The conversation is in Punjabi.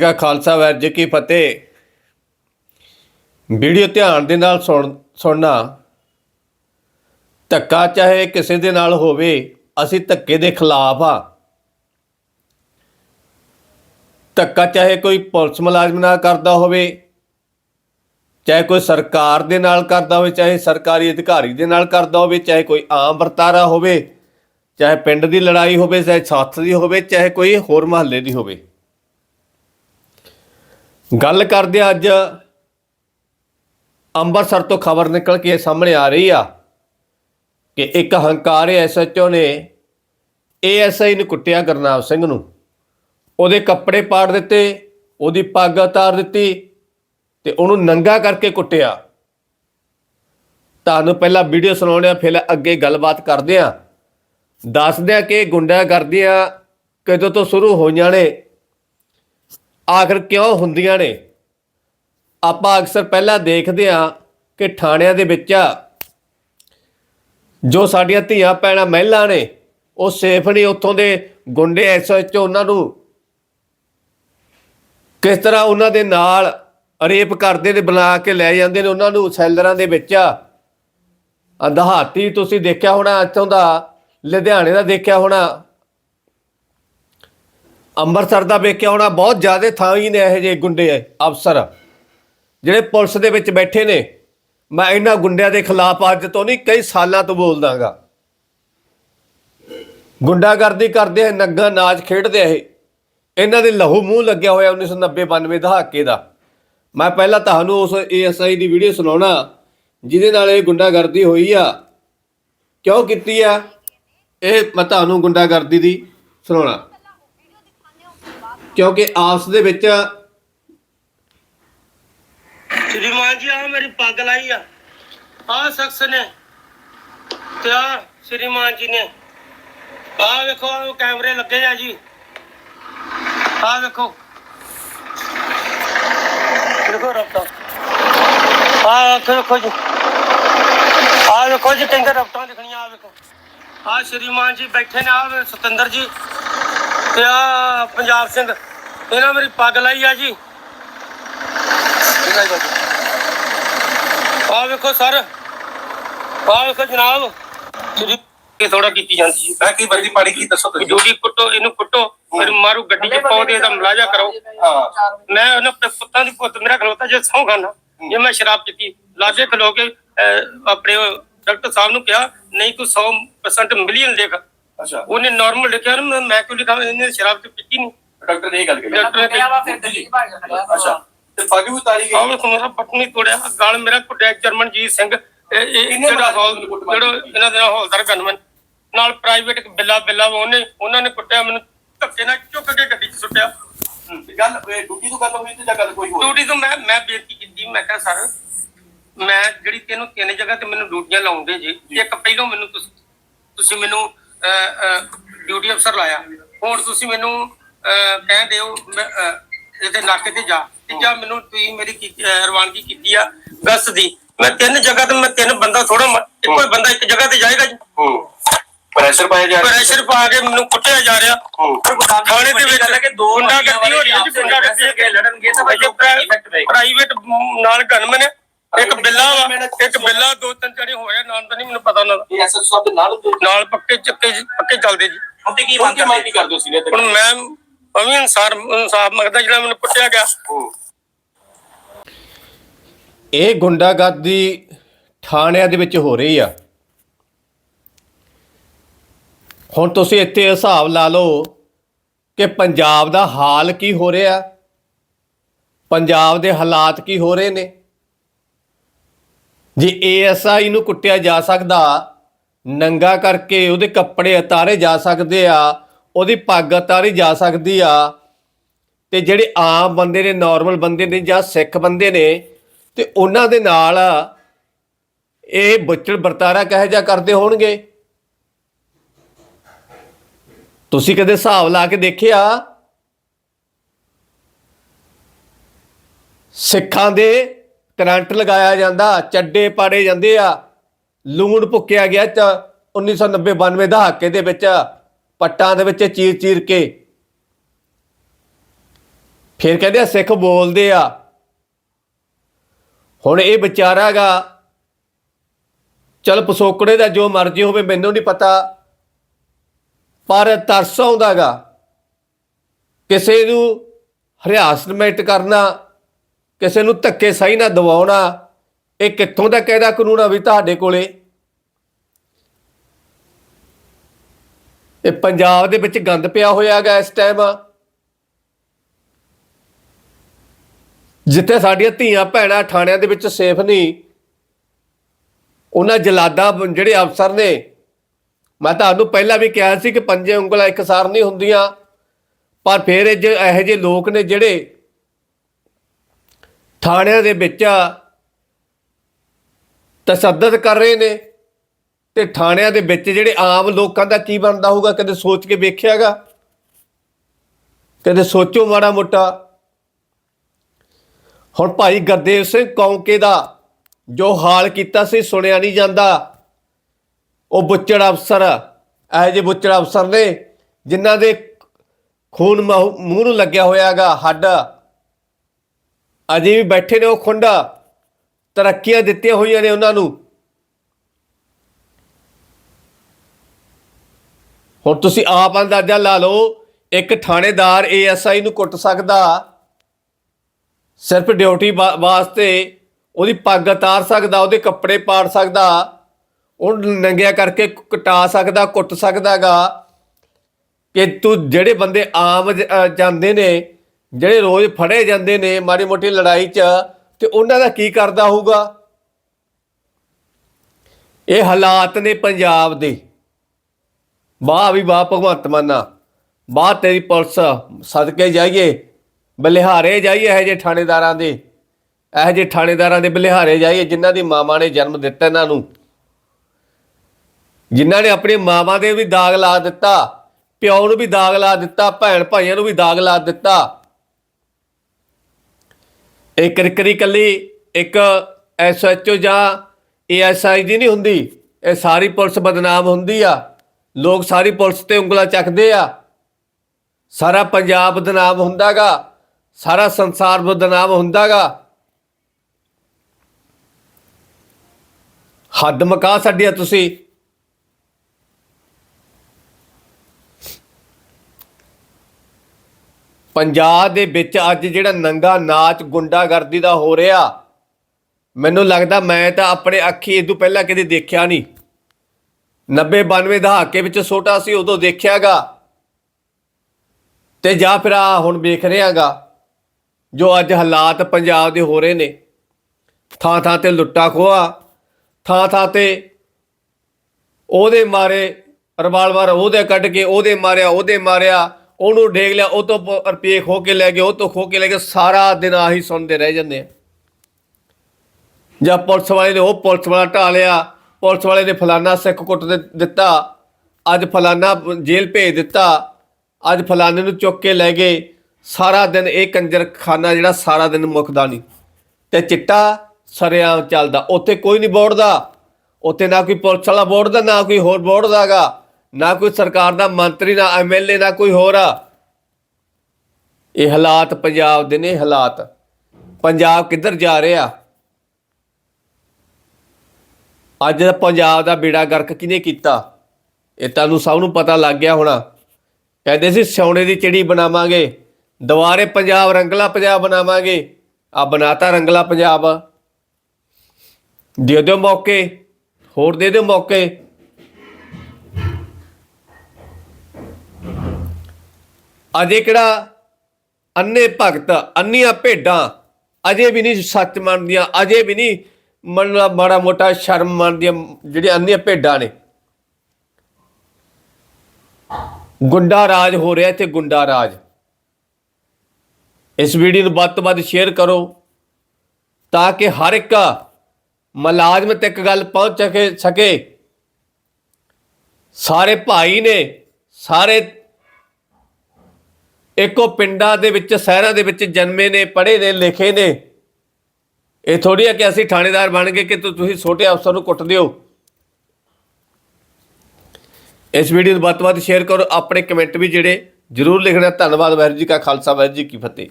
ਕਾ ਖਾਲਸਾ ਵਾਹਿਗੁਰੂ ਜੀ ਕੀ ਫਤਿਹ। ਵੀਡੀਓ ਧਿਆਨ ਦੇ ਨਾਲ ਸੁਣ ਸੁਣਨਾ। ਧੱਕਾ ਚਾਹੇ ਕਿਸੇ ਦੇ ਨਾਲ ਹੋਵੇ, ਅਸੀਂ ਧੱਕੇ ਦੇ ਖਿਲਾਫ ਆ ਧੱਕਾ ਚਾਹੇ ਕੋਈ ਪੁਲਿਸ ਮੁਲਾਜ਼ਮ ਨਾਲ ਕਰਦਾ ਹੋਵੇ, ਚਾਹੇ ਕੋਈ ਸਰਕਾਰ ਦੇ ਨਾਲ ਕਰਦਾ ਹੋਵੇ, ਚਾਹੇ ਸਰਕਾਰੀ ਅਧਿਕਾਰੀ ਦੇ ਨਾਲ ਕਰਦਾ ਹੋਵੇ, ਚਾਹੇ ਕੋਈ ਆਮ ਵਰਤਾਰਾ ਹੋਵੇ, ਚਾਹੇ ਪਿੰਡ ਦੀ ਲੜਾਈ ਹੋਵੇ, ਚਾਹੇ ਸਾਥ ਦੀ ਹੋਵੇ, ਚਾਹੇ ਕੋਈ ਹੋਰ ਮਹੱਲੇ ਦੀ ਹੋਵੇ। ਗੱਲ ਕਰਦੇ ਹਾਂ ਅੱਜ। ਅੰਮ੍ਰਿਤਸਰ ਤੋਂ ਖਬਰ ਨਿਕਲ ਕੇ ਸਾਹਮਣੇ ਆ ਰਹੀ ਆ ਕਿ ਇੱਕ ਹੰਕਾਰੇ ਐਸਐਚਓ ਨੇ ਏਐਸਆਈ ਨੂੰ ਕੁੱਟਿਆ ਗੁਰਨਾਮ ਸਿੰਘ ਨੂੰ। ਉਹਦੇ ਕੱਪੜੇ ਪਾੜ ਦਿੱਤੇ, ਉਹਦੀ ਪੱਗ ਉਤਾਰ ਦਿੱਤੀ ਤੇ ਉਹਨੂੰ ਨੰਗਾ ਕਰਕੇ ਕੁੱਟਿਆ। ਤੁਹਾਨੂੰ ਪਹਿਲਾਂ ਵੀਡੀਓ ਸੁਣਾਉਣੇ ਆ ਫਿਰ ਅੱਗੇ ਗੱਲਬਾਤ ਕਰਦੇ ਆ ਦੱਸਦੇ ਆ ਕਿ ਗੁੰਡਾਗਰਦੀਆਂ ਕਦੋਂ ਤੋਂ ਸ਼ੁਰੂ ਹੋਈਆਂ ਨੇ ਆਖਰ ਕਿਉਂ ਹੁੰਦੀਆਂ ਨੇ? ਆਪਾਂ ਅਕਸਰ ਪਹਿਲਾਂ ਦੇਖਦੇ ਆ ਕਿ ਥਾਣਿਆਂ ਦੇ ਵਿੱਚ ਜੋ ਸਾਡੀਆਂ ਧੀਆਂ ਪੈਣਾ ਮਹਿਲਾ ਨੇ, ਉਹ ਸੇਫ ਨਹੀਂ ਉੱਥੋਂ ਦੇ ਗੁੰਡੇ ਐਸਐਚ ਉਹਨਾਂ ਨੂੰ ਕਿਸ ਤਰ੍ਹਾਂ ਉਹਨਾਂ ਦੇ ਨਾਲ ਰੇਪ ਕਰਦੇ ਨੇ ਬੁਲਾ ਕੇ ਲੈ ਜਾਂਦੇ ਨੇ, ਉਹਨਾਂ ਨੂੰ ਸੈਲਰਾਂ ਦੇ ਵਿੱਚ। ਅੰਧਹਾਤੀ ਤੁਸੀਂ ਦੇਖਿਆ ਹੋਣਾ, ਇੱਥੋਂ ਦਾ ਲੁਧਿਆਣੇ ਦਾ ਦੇਖਿਆ ਹੋਣਾ। ਅੰਮ੍ਰਿਤਸਰ ਦਾ ਵੇਖਿਆ ਹੋਣਾ, ਬਹੁਤ ਜ਼ਿਆਦਾ ਥਾਂ ਹੀ ਨੇ ਇਹੋ ਜਿਹੇ ਗੁੰਡੇ ਅਫਸਰ। ਜਿਹੜੇ ਪੁਲਿਸ ਦੇ ਵਿੱਚ ਬੈਠੇ ਨੇ, ਮੈਂ ਇਹਨਾਂ ਗੁੰਡਿਆਂ ਦੇ ਖਿਲਾਫ ਅੱਜ ਤੋਂ ਨਹੀਂ, ਕਈ ਸਾਲਾਂ ਤੋਂ ਬੋਲਦਾਗਾ। ਗੁੰਡਾਗਰਦੀ ਕਰਦੇ ਹੈ ਨੰਗਾ ਨਾਚ ਖੇਡਦੇ ਆ ਇਹ। ਇਹਨਾਂ ਦੇ ਲਹੂ ਮੂੰਹ ਲੱਗਿਆ ਹੋਇਆ 1990 92 ਦਹਾਕੇ ਦਾ। ਮੈਂ ਪਹਿਲਾਂ ਤੁਹਾਨੂੰ ਉਸ ਏਐਸਆਈ ਦੀ ਵੀਡੀਓ ਸੁਣਾਉਣਾ, ਜਿਹਦੇ ਨਾਲ ਇਹ ਗੁੰਡਾਗਰਦੀ ਹੋਈ ਆ। ਕਿਉਂ ਕੀਤੀ ਆ? ਇਹ ਮੈਂ ਤੁਹਾਨੂੰ ਗੁੰਡਾਗਰਦੀ ਦੀ ਸੁਣਾਉਣਾ। ਕਿਉਂਕਿ ਆਪਸ ਦੇ ਵਿੱਚ ਸ਼੍ਰੀਮਾਨ ਜੀ ਆ ਮੇਰੀ ਪੱਗ ਲਾਈ ਆ। ਆ ਸ਼ਖਸ ਨੇ ਤੇ ਆ ਸ਼੍ਰੀਮਾਨ ਜੀ ਨੇ। ਆ ਵੇਖੋ, ਆਹ ਕੈਮਰੇ ਲੱਗੇ ਆ ਜੀ। ਆ ਵੇਖੋ। ਦੇਖੋ ਰਫਤਾ ਆ ਵੇਖੋ ਜੀ। ਆ ਵੇਖੋ ਜੀ ਕਿੰਨੇ ਰਫਤਾਂ ਲਿਖਣੀਆਂ ਆ ਵੇਖੋ। ਆ ਸ਼੍ਰੀਮਾਨ ਜੀ ਬੈਠੇ ਨੇ ਆ ਸਤਿੰਦਰ ਜੀ। ਤੇ ਆ ਪੰਜਾਬ ਸਿੰਘ ਇਹਨਾਂ ਮੇਰੀ ਪੱਗ ਲਾਈ ਆ ਜੀ। ਆ ਵੇਖੋ ਸਰ ਆ ਵੇਖੋ ਜਨਾਬ। ਜਿਹੜੀ ਇਹ ਥੋੜਾ ਕੀਤੀ ਜਾਂਦੀ ਜੀ। ਮੈਂ ਕੀ ਵਰਦੀ ਪਾੜੀ ਕੀ ਦੱਸੋ ਤੁਸੀਂ? ਜੋੜੀ ਕੁੱਟੋ ਇਹਨੂੰ ਕੁੱਟੋ ਫਿਰ ਮਾਰੂ ਗੱਡੀ 'ਚ ਪਾਓ ਤੇ ਇਹਦਾ ਮਲਾਜਾ ਕਰੋ। ਹਾਂ। ਮੈਂ ਉਹਨਾਂ ਆਪਣੇ ਪੁੱਤਾਂ ਦੀ ਪੁੱਤ ਮੇਰਾ ਖਲੋਤਾ ਜੇ ਸੌ ਖਾਨਾ ਜੇ ਮੈਂ ਸ਼ਰਾਬ ਪੀਤੀ ਲਾਗੇ ਖਲੋ ਕੇ ਅਹ, ਆਪਣੇ ਉਹ ਡਾਕਟਰ ਸਾਹਿਬ ਨੂੰ ਕਿਹਾ ਨਹੀਂ ਤੂੰ 100% ਮਿਲੀਅਨ ਲਿਖ। ਅੱਛਾ। ਉਹਨੇ ਨਾਰਮਲ ਲਿਖਿਆ ਨਾ ਮੈਂ- ਕਿਉਂ ਲਿਖਾਂ? ਇਹਨੇ ਸ਼ਰਾਬ ਤੇ ਪੀਤੀ ਨਹੀਂ। ਡਾਕਟਰ ਨੇ ਇਹ ਗੱਲ ਕਹੀ। ਡਾਕਟਰ ਨੇ ਕਿਹਾ, ਅੱਛਾ। ਤੇ ਪੱਗ ਵੀ ਉਤਾਰੀ ਆਹ ਗਈ ਵੇਖੋ ਮੇਰਾ ਪਟਨੀ ਤੋੜਿਆ। ਗਲ ਮੇਰਾ ਕੁੱਟਿਆ ਜਰਮਨਜੀਤ ਸਿੰਘ। ਇਹ ਇਹ ਕਿੰਨੇ ਜਿਹੜਾ ਹੌਲ ਜਿਹੜਾ? ਇਹਨਾਂ ਦੇ ਨਾਲ ਹੌਲਦਾਰ ਗਨਮਨ। ਨਾਲ ਪ੍ਰਾਈਵੇਟ ਬਿੱਲਾ ਬਿੱਲਾ ਵਾ ਉਹਨੇ ਉਹਨਾਂ ਨੇ ਕੁੱਟਿਆ ਮੈਨੂੰ ਧੱਕੇ ਨਾਲ ਚੁੱਕ ਕੇ ਗੱਡੀ 'ਚ ਸੁੱਟਿਆ। ਗੱਲ ਇਹ ਡਿਊਟੀ ਤੋਂ ਗੱਲ ਹੋਈ ਤੇ ਜਾਂ ਗੱਲ ਕੋਈ ਹੋਰ? ਡਿਊਟੀ ਤੋਂ ਮੈਂ ਮੈਂ ਬੇਨਤੀ ਕੀਤੀ ਮੈਂ ਕਿਹਾ ਸਰ ਮੈਂ ਜਿਹੜੀ ਤੈਨੂੰ ਤਿੰਨ ਜਗ੍ਹਾ ਤੇ ਮੈਨੂੰ ਡਿਊਟੀਆਂ ਲਾਉਂਦੇ ਜੀ। ਇੱਕ ਪਹਿਲੋਂ ਮੈਨੂੰ ਤੁਸੀਂ ਤੁਸੀਂ ਮੈਨੂੰ ਡਿਊਟੀ ਅਫਸਰ ਲਾਇਆ। ਹੁਣ ਤੁਸੀਂ ਮੈਨੂੰ ਅਹ, ਕਹਿੰਦੇ ਹੋ ਮੈਂ, ਅਹ, ਇਹਦੇ ਨਾਕੇ ਤੇ ਜਾ। ਤੇ ਜਾਂ ਮੈਨੂੰ ਤੁਸੀਂ ਮੇਰੀ ਰਵਾਨਗੀ ਕੀਤੀ ਆ ਗਸਤ ਦੀ। ਮੈਂ ਤਿੰਨ ਜਗ੍ਹਾ ਤੇ ਮੈਂ ਤਿੰਨ ਬੰਦਾ ਥੋੜਾ ਇੱਕੋ ਹੀ ਬੰਦਾ ਇੱਕ ਜਗ੍ਹਾ ਤੇ ਜਾਏਗਾ ਜੀ। ਹੂੰ। ਪ੍ਰੈਸ਼ਰ ਪਾਇਆ ਜਾ ਰਿਹਾ। ਪ੍ਰੈਸ਼ਰ ਪਾ ਕੇ ਮੈਨੂੰ ਕੁੱਟਿਆ ਜਾ ਰਿਹਾ। ਥਾਣੇ ਦੇ ਵਿੱਚ ਗੁੰਡਾ ਗੱਡੀ ਹੋ ਰਹੀ ਹੈ ਜੀ ਗੁੰਡਾ ਗੱਡੀ ਲੜਨਗੇ ਤਾਂ ਭਾਈ ਪ੍ਰਾਈਵੇਟ ਨਾਲ ਗਨਮਨ ਇੱਕ ਬਿੱਲਾ ਵਾ। ਇੱਕ ਬਿੱਲਾ ਦੋ ਤਿੰਨ ਚੜੇ ਹੋਇਆ ਨਾਮ ਤਾਂ ਨਹੀਂ ਮੈਨੂੰ ਇਹ ਐਸਐਸ ਸਾਹਿਬ ਦੇ ਨਾਲ ਹੁਣ ਨਾਲ ਪੱਕੇ ਚੱਕੇ ਪੱਕੇ ਚੱਲਦੇ ਜੀ। ਹੁਣ ਤੇ ਕੀ ਕੀ ਮੰਗ ਮੰਗ ਕਰਦੇ ਕਰਦੇ ਹੋ ਤੇ? ਹੁਣ ਮੈਂ ਮੈਂ ਵੀ ਇਨਸਾਰ ਇਨਸਾਫ ਮੰਗਦਾ ਜਿਹੜਾ ਮੈਨੂੰ ਕੁੱਟਿਆ ਗਿਆ। ਹੂੰ। ਇਹ ਗੁੰਡਾਗਰਦੀ ਥਾਣਿਆਂ ਦੇ ਵਿੱਚ ਹੋ ਰਹੀ ਆ। ਹੁਣ ਤੁਸੀਂ ਇੱਥੇ ਹਿਸਾਬ ਲਾ ਲਓ ਕਿ ਪੰਜਾਬ ਦਾ ਹਾਲ ਕੀ ਹੋ ਰਿਹਾ। ਪੰਜਾਬ ਦੇ ਹਾਲਾਤ ਕੀ ਹੋ ਰਹੇ ਨੇ? ਜੇ ਏਐਸਆਈ ਨੂੰ ਕੁੱਟਿਆ ਜਾ ਸਕਦਾ ਨੰਗਾ ਕਰਕੇ ਉਹਦੇ ਕੱਪੜੇ ਉਤਾਰੇ ਜਾ ਸਕਦੇ ਆ, ਉਹਦੀ ਪੱਗ ਉਤਾਰੀ ਜਾ ਸਕਦੀ ਆ। ਤੇ ਜਿਹੜੇ ਆਮ ਬੰਦੇ ਨੇ ਨਾਰਮਲ ਬੰਦੇ ਨੇ ਜਾਂ ਸਿੱਖ ਬੰਦੇ ਨੇ, ਤੇ ਉਹਨਾਂ ਦੇ ਨਾਲ ਇਹ ਬੁੱਚੜ ਵਰਤਾਰਾ ਕਹੇ ਜਾ ਕਰਦੇ ਹੋਣਗੇ? ਤੁਸੀਂ ਕਦੇ ਹਿਸਾਬ ਲਾ ਕੇ ਦੇਖਿਆ? ਸਿੱਖਾਂ ਦੇ ਕਰੰਟ ਲਗਾਇਆ ਜਾਂਦਾ, ਚੱਡੇ ਪਾੜੇ ਜਾਂਦੇ ਆ। ਲੂਣ ਭੁੱਕਿਆ ਗਿਆ ਚ 1990 92 ਦਹਾਕੇ ਦੇ ਵਿੱਚ, ਪੱਟਾਂ ਦੇ ਵਿੱਚ ਚੀਰ ਚੀਰ ਕੇ। ਫਿਰ ਕਹਿੰਦੇ ਆ, ਸਿੱਖ ਬੋਲਦੇ ਆ। ਹੁਣ ਇਹ ਵਿਚਾਰਾ ਗਾ, ਚਲ ਪਸੋਕੜੇ ਦਾ ਜੋ ਮਰਜ਼ੀ ਹੋਵੇ, ਮੈਨੂੰ ਨਹੀਂ ਪਤਾ। ਪਰ ਤਰਸ ਆਉਂਦਾਗਾ ਕਿਸੇ ਨੂੰ ਹਰਿਆਸਮੈਂਟ ਕਰਨਾ, ਕਿਸੇ ਨੂੰ ਧੱਕੇ ਸਹੀ ਨਾ ਦਵਾਉਣਾ ਇਹ ਕਿੱਥੋਂ ਦਾ ਕਾਇਦਾ ਕਾਨੂੰਨ ਆ ਵੀ ਤੁਹਾਡੇ ਕੋਲੇ? ਇਹ ਪੰਜਾਬ ਦੇ ਵਿੱਚ ਗੰਦ ਪਿਆ ਹੋਇਆ ਹੋਇਆਗਾ ਇਸ ਟਾਈਮ ਜਿੱਥੇ ਸਾਡੀਆਂ ਧੀਆਂ ਭੈਣਾਂ ਥਾਣਿਆਂ ਦੇ ਵਿੱਚ ਸੇਫ ਨਹੀਂ, ਉਹਨਾਂ ਜਲਾਦਾ ਜਿਹੜੇ ਅਫਸਰ ਨੇ, ਮੈਂ ਤੁਹਾਨੂੰ ਪਹਿਲਾਂ ਵੀ ਕਿਹਾ ਸੀ ਕਿ ਪੰਜੇ ਉਂਗਲਾਂ ਇੱਕਸਾਰ ਨਹੀਂ ਹੁੰਦੀਆਂ, ਪਰ ਫਿਰ ਇਹ ਜੇ ਇਹੋ ਜਿਹੇ ਲੋਕ ਨੇ ਜਿਹੜੇ ਥਾਣਿਆਂ ਦੇ ਵਿੱਚ ਤਸੱਦਦ ਕਰ ਰਹੇ ਨੇ ਤੇ ਥਾਣਿਆਂ ਦੇ ਵਿੱਚ ਜਿਹੜੇ ਆਮ ਲੋਕਾਂ ਦਾ ਕੀ ਬਣਦਾ ਹੋਊਗਾ, ਕਦੇ ਸੋਚ ਕੇ ਵੇਖਿਆਗਾ ਕਦੇ ਸੋਚੋ ਮਾੜਾ ਮੋਟਾ। ਹੁਣ ਭਾਈ ਗੁਰਦੇਵ ਸਿੰਘ ਕੌਂਕੇ ਦਾ ਜੋ ਹਾਲ ਕੀਤਾ ਸੀ, ਸੁਣਿਆ ਨਹੀਂ ਜਾਂਦਾ। ਉਹ ਬੁੱਚੜ ਅਫਸਰ, ਇਹੋ ਜਿਹੇ ਬੁੱਚੜ ਅਫਸਰ ਨੇ, ਜਿਨ੍ਹਾਂ ਦੇ ਖੂਨ ਮਹੂ- ਮੂੰਹ ਨੂੰ ਲੱਗਿਆ ਹੋਇਆਗਾ ਹੱਡ। ਅਜੇ ਵੀ ਬੈਠੇ ਨੇ ਉਹ ਖੁੰਡਾ। ਤਰੱਕੀਆਂ ਦਿੱਤੀਆਂ ਹੋਈਆਂ ਨੇ ਉਹਨਾਂ ਨੂੰ। ਹੁਣ ਤੁਸੀਂ ਆਪ ਅੰਦਾਜ਼ਾ ਲਾ ਲਓ, ਇੱਕ ਥਾਣੇਦਾਰ ਏਐਸਆਈ ਨੂੰ ਕੁੱਟ ਸਕਦਾ, ਸਿਰਫ ਡਿਊਟੀ ਵਾ- ਵਾਸਤੇ ਉਹਦੀ ਪੱਗ ਉਤਾਰ ਸਕਦਾ, ਉਹਦੇ ਕੱਪੜੇ ਪਾੜ ਸਕਦਾ, ਉਹ ਨੰਗਿਆ ਕਰਕੇ ਕਟਾ ਸਕਦਾ, ਕੁੱਟ ਸਕਦਾਗਾ। ਕਿ ਤੂੰ ਜਿਹੜੇ ਬੰਦੇ ਆਮ ਜਾਂਦੇ ਨੇ, ਜਿਹੜੇ ਰੋਜ਼ ਫੜੇ ਜਾਂਦੇ ਨੇ ਮਾੜੀ ਮੋਟੀ ਲੜਾਈ 'ਚ ਤੇ ਉਹਨਾਂ ਦਾ ਕੀ ਕਰਦਾ ਹੋਊਗਾ? ਇਹ ਹਾਲਾਤ ਨੇ ਪੰਜਾਬ ਦੇ। ਵਾਹ ਵੀ ਵਾਹ, ਭਗਵੰਤ ਮਾਨਾ ਵਾਹ, ਤੇਰੀ ਪੁਲਿਸ, ਸਦਕੇ ਜਾਈਏ। ਬਲਿਹਾਰੇ ਜਾਈਏ ਇਹ ਜੇ ਥਾਣੇਦਾਰਾਂ ਦੇ। ਇਹ ਜੇ ਥਾਣੇਦਾਰਾਂ ਦੇ ਬਲਿਹਾਰੇ ਜਾਈਏ, ਜਿਨ੍ਹਾਂ ਦੀ ਮਾਵਾਂ ਨੇ ਜਨਮ ਦਿੱਤਾ ਇਹਨਾਂ ਨੂੰ। ਜਿਨ੍ਹਾਂ ਨੇ ਆਪਣੇ ਮਾਵਾਂ ਦੇ ਵੀ ਦਾਗ ਲਾ ਦਿੱਤਾ, ਪਿਓ ਨੂੰ ਵੀ ਦਾਗ ਲਾ ਦਿੱਤਾ, ਭੈਣ ਭਾਈਆਂ ਨੂੰ ਵੀ ਦਾਗ ਲਾ ਦਿੱਤਾ। ਇਹ ਕਰਕਰੀ ਕੱਲੀ ਇੱਕ ਐਸਐਚਓ ਜਾਂ ਏਐਸਆਈ ਦੀ ਨਹੀਂ ਹੁੰਦੀ। ਇਹ ਸਾਰੀ ਪੁਲਿਸ ਬਦਨਾਮ ਹੁੰਦੀ ਆ। ਲੋਕ ਸਾਰੀ ਪੁਲਿਸ ਤੇ ਉਂਗਲਾ ਚੱਕਦੇ ਆ। ਸਾਰਾ ਪੰਜਾਬ ਬਦਨਾਮ ਹੁੰਦਾਗਾ। ਸਾਰਾ ਸੰਸਾਰ ਬਦਨਾਮ ਹੁੰਦਾਗਾ। ਹੱਦ ਮਕਾ ਛੱਡਿਆ ਤੁਸੀਂ। ਪੰਜਾਬ ਦੇ ਵਿੱਚ ਅੱਜ ਜਿਹੜਾ ਨੰਗਾ ਨਾਚ ਗੁੰਡਾਗਰਦੀ ਦਾ ਹੋ ਰਿਹਾ, ਮੈਨੂੰ ਲੱਗਦਾ ਮੈਂ ਤਾਂ ਆਪਣੇ ਅੱਖੀ ਇਹ ਤੋਂ ਪਹਿਲਾਂ ਕਦੇ ਦੇਖਿਆ ਨਹੀਂ। 90 92 ਦਹਾਕੇ ਵਿੱਚ ਛੋਟਾ ਸੀ, ਉਦੋਂ ਦੇਖਿਆਗਾ। ਤੇ ਜਾਂ ਫਿਰ ਆ ਹੁਣ ਵੇਖ ਰਿਹਾਗਾ, ਜੋ ਅੱਜ ਹਾਲਾਤ ਪੰਜਾਬ ਦੇ ਹੋ ਰਹੇ ਨੇ। ਥਾਂ ਥਾਂ ਤੇ ਲੁੱਟਾ ਖੋਆ ਥਾਂ ਥਾਂ ਤੇ ਉਹਦੇ ਮਾਰੇ ਰਵਾਲਵਰ ਉਹਦੇ ਕੱਢ ਕੇ, ਉਹਦੇ ਮਾਰਿਆ ਉਹਦੇ ਮਾਰਿਆ ਉਹਨੂੰ ਢੇਗ ਲਿਆ, ਉਹ ਤੋਂ ਪ- ਰੁਪਏ ਖੋ ਕੇ ਲੈ ਗਏ, ਉਹ ਤੋਂ ਖੋ ਕੇ ਲੈ ਗਏ, ਸਾਰਾ ਦਿਨ ਆਹੀ ਸੁਣਦੇ ਰਹਿ ਜਾਂਦੇ ਆ। ਜਾਂ ਪੁਲਿਸ ਵਾਲੇ ਨੇ ਉਹ ਪੁਲਿਸ ਵਾਲਾ ਢਾ ਲਿਆ, ਪੁਲਿਸ ਵਾਲੇ ਨੇ ਫਲਾਨਾ ਸਿੱਖ ਕੁੱਟ ਦਿੱਤਾ, ਅੱਜ ਫਲਾਨਾ ਜੇਲ੍ਹ ਭੇਜ ਦਿੱਤਾ, ਅੱਜ ਫਲਾਨੇ ਨੂੰ ਚੁੱਕ ਕੇ ਲੈ ਗਏ, ਸਾਰਾ ਦਿਨ ਇਹ ਕੰਜਰਖਾਨਾ ਜਿਹੜਾ ਸਾਰਾ ਦਿਨ ਮੁੱਕਦਾ ਨਹੀਂ। ਤੇ ਚਿੱਟਾ ਸਰਿਆਮ ਚੱਲਦਾ, ਉੱਥੇ ਕੋਈ ਨਹੀਂ ਬੋੜਦਾ, ਉੱਥੇ ਨਾ ਕੋਈ ਪੁਲਿਸ ਵਾਲਾ ਬੋੜਦਾ, ਨਾ ਕੋਈ ਹੋਰ ਬੋੜਦਾਗਾ। ਨਾ ਕੋਈ ਸਰਕਾਰ ਦਾ, ਮੰਤਰੀ ਨਾ ਐਮਐਲਏ ਨਾ ਕੋਈ ਹੋਰ ਆ। ਇਹ ਹਾਲਾਤ ਪੰਜਾਬ ਦੇ ਨੇ, ਹਾਲਾਤ। ਪੰਜਾਬ ਕਿੱਧਰ ਜਾ ਰਿਹਾ? ਅੱਜ ਦਾ ਪੰਜਾਬ ਦਾ ਬੇੜਾ ਗਰਕ ਕਿਹਨੇ ਕੀਤਾ? ਇਹ ਤੁਹਾਨੂੰ ਸਭ ਨੂੰ ਪਤਾ ਲੱਗ ਗਿਆ ਹੋਣਾ। ਕਹਿੰਦੇ ਸੀ ਸੌਣੇ ਦੀ ਚਿੜੀ ਬਣਾਵਾਂਗੇ। ਦੁਬਾਰੇ ਪੰਜਾਬ, ਰੰਗਲਾ ਪੰਜਾਬ ਬਣਾਵਾਂਗੇ। ਆ ਬਣਾਤਾ ਰੰਗਲਾ ਪੰਜਾਬ। ਦੇ ਦਿਓ ਮੌਕੇ। ਹੋਰ ਦੇ ਦਿਓ ਮੌਕੇ। ਅਜੇ ਕਿਹੜਾ ਅੰਨੇ ਭਗਤ, ਅੰਨੀਆਂ ਭੇਡਾਂ, ਅਜੇ ਵੀ ਨਹੀਂ ਸੱਚ ਮੰਨਦੀਆਂ, ਅਜੇ ਵੀ ਨਹੀਂ ਮੰਨਣਾ ਮਾੜਾ ਮੋਟਾ ਸ਼ਰਮ ਮੰਨਦੀਆਂ ਜਿਹੜੇ ਅੰਨੀਆਂ ਭੇਡਾਂ ਨੇ। ਗੁੰਡਾ ਰਾਜ ਹੋ ਰਿਹਾ ਇੱਥੇ, ਗੁੰਡਾ ਰਾਜ। ਇਸ ਵੀਡੀਓ ਨੂੰ ਵੱਧ ਤੋਂ ਵੱਧ ਸ਼ੇਅਰ ਕਰੋ ਤਾਂ ਕਿ ਹਰ ਇੱਕ ਮੁਲਾਜ਼ਮ ਤੱਕ ਗੱਲ ਪਹੁੰਚ ਸਕੇ। ਸਾਰੇ ਭਾਈ ਨੇ, ਸਾਰੇ ਇੱਕੋ ਪਿੰਡਾਂ ਦੇ ਵਿੱਚ, ਸ਼ਹਿਰਾਂ ਦੇ ਵਿੱਚ ਜਨਮੇ ਨੇ, ਪੜ੍ਹੇ ਨੇ, ਲਿਖੇ ਨੇ। ਇਹ ਥੋੜੀ ਹੈ ਕਿ ਅਸੀਂ ਥਾਣੇਦਾਰ ਬਣ ਗਏ ਕਿ ਤੁਸੀਂ ਛੋਟੇ ਅਫਸਰ ਨੂੰ ਕੁੱਟ ਦਿਓ। ਇਸ ਵੀਡੀਓ ਨੂੰ ਵੱਧ ਤੋਂ ਵੱਧ ਸ਼ੇਅਰ ਕਰੋ। ਆਪਣੇ ਕਮੈਂਟ ਵੀ ਜਿਹੜੇ ਜਰੂਰ ਲਿਖਣਾ। ਧੰਨਵਾਦ, ਵਾਹਿਗੁਰੂ ਜੀ ਕਾ ਖਾਲਸਾ, ਵਾਹਿਗੁਰੂ ਜੀ ਕੀ ਫਤਿਹ।